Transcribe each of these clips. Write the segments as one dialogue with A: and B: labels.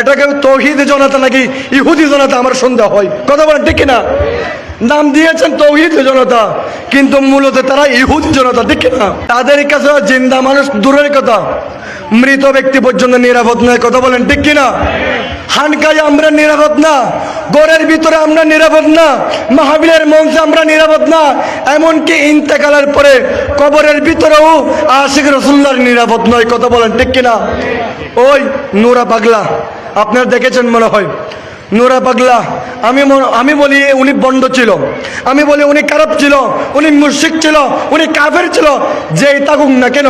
A: এটাকে তৌহিদ জনতা নাকি ইহুদি জনতা আমার সন্দেহ হয়। কথা বলেন ঠিক না নাম দিয়েছেন তৌহিদ জনতা, কিন্তু মূলত তারা ইহুদি জনতা, ঠিক না তাদের কাছে জিন্দা মানুষ দূরের কথা। মৃত ব্যক্তি পর্যন্ত নিরাপদ নয়, কথা বলেন ঠিক কিনা? হানকায় আমরা নিরাপদ না, গড়ের ভিতরে আমরা নিরাপদ না মাহাবীরের মঞ্চে আমরা নিরাপদ না, এমনকি ইন্তেকালের পরে কবরের ভিতরেও আশিক রসুল্লার নিরাপদ নয়, কথা বলেন ঠিক কিনা? ওই নোরা পাগলা। আপনারা দেখেছেন মনে হয়। নোরা পাগলা, আমি আমি বলি উনি বন্ড ছিল। আমি বলি উনি খারাপ ছিল, উনি মুশিক ছিল, উনি কাফের ছিল, যেই থাকুক না কেন?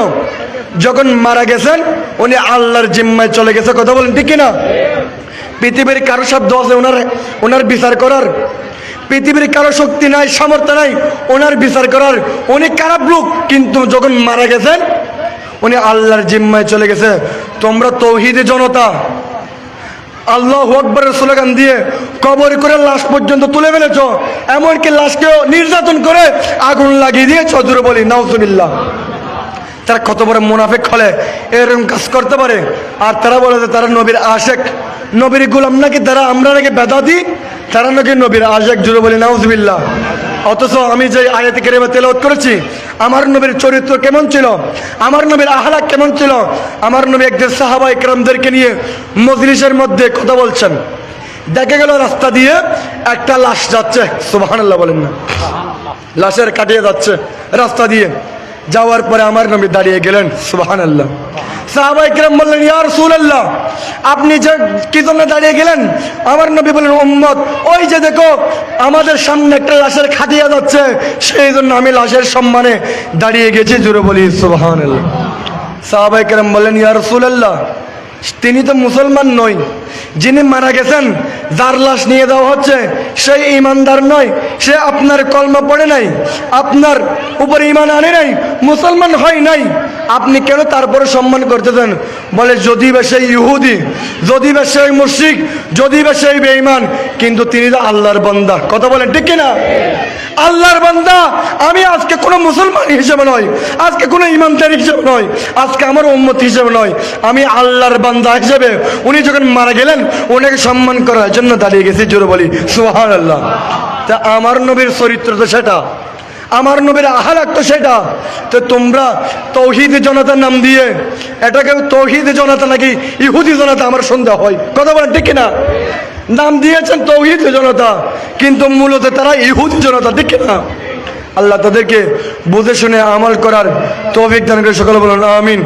A: যখন মারা গেছেন, উনি আল্লাহর জিম্মায় চলে গেছে, কথা বলেন ঠিক কিনা? পৃথিবীর কারও শব্দ আছে ওনার ওনার বিচার করার? পৃথিবীর কারও শক্তি নাই, সামর্থ্য নাই, ওনার বিচার করার। উনি খারাপ লোক, কিন্তু যখন মারা গেছেন, উনি আল্লাহর জিম্মায় চলে গেছে। তোমরা তৌহিদে জনতা আল্লাহ আকবরের স্লোগান দিয়ে কবর করে লাশ পর্যন্ত তুলে ফেলেছ। এমনকি লাশকেও নির্যাতন করে আগুন লাগিয়ে দিয়ে চদুরে বলি নাউজুবিল্লাহ। তারা কত বড় মুনাফেক হলে, এরকম কাজ করতে পারে। আর তারা বলে যে, তারা নবীর আশেক। নবীর গুলাম নাকি তারা আমরা নাকি বেদাদি তারা নাকি নবীর আশেক জুড়ে বলি, নাউজবিল্লাহ। অথচ আমি যে আয়াতি কেরেমে তেলাওয়াত করেছি, আমার নবীর চরিত্র কেমন ছিল? আমার নবীর আহলাক কেমন ছিল? আমার নবী একদের সাহাবা ইকরামদেরকে নিয়ে মজলিসের মধ্যে কথা বলছেন। দেখে গেল রাস্তা দিয়ে একটা লাশ যাচ্ছে সুবাহ বলেন না। লাশের কাটিয়ে যাচ্ছে রাস্তা দিয়ে। যাওয়ার পরে আমার নবী দাঁড়িয়ে গেলেন সুবাহান আল্লাহ সাহাবাই কিরম বললেন ইয়ার আল্লাহ আপনি যে কি জন্য দাঁড়িয়ে গেলেন? আমার নবী বললেন, উম্মত, ওই যে দেখো, আমাদের সামনে একটা লাশের খাটিয়া যাচ্ছে, সেই জন্য আমি লাশের সম্মানে দাঁড়িয়ে গেছি জুড়ে বলি সুবাহান আল্লাহ সাহাবাই কিরম বললেন ইয়ার আল্লাহ তিনি তো মুসলমান নই, যিনি মারা গেছেন, যার লাশ নিয়ে দেওয়া হচ্ছে সেই ইমানদার নয়, সে আপনার কলমা পড়ে নাই, আপনার উপরে ইমান আনে নাই, মুসলমান হয় নাই। আপনি কেন তারপরে সম্মান করতেছেন? বলে, যদি বা সেই ইহুদি, যদি বা সেই মুশিক যদি বা সেই বেঈমান, কিন্তু তিনি আল্লাহর বান্দা। কথা বলেন, ঠিক কিনা? আল্লাহর বান্দা, আমি আজকে কোনো মুসলমান হিসেবে নয়, আজকে কোনো ইমানদার হিসেবে নয়, আজকে আমার উম্মত হিসেবে নয়। আমি আল্লাহর বান্দা হিসেবে, উনি যখন মারা গেলেন ওনাকে সম্মান করার জন্য দাঁড়িয়ে গেছি, জোরে বলি সুহান আল্লাহ তা আমার নবীর চরিত্র তো সেটা, আমার নবীর আহালাক তো সেটা। তো তোমরা তৌহিদ জনতার নাম দিয়ে এটাকে তৌহিদ জনতা নাকি ইহুদি জনতা আমার সন্দেহ হয়। কথা বলেন ঠিক না নাম দিয়েছেন তৌহিদ জনতা, কিন্তু মূলত তারা ইহুদি জনতা, ঠিক না আল্লাহ তাদেরকে বুঝে শুনে আমল করার তৌফিক দান করে সকলে বলুন, আমিন।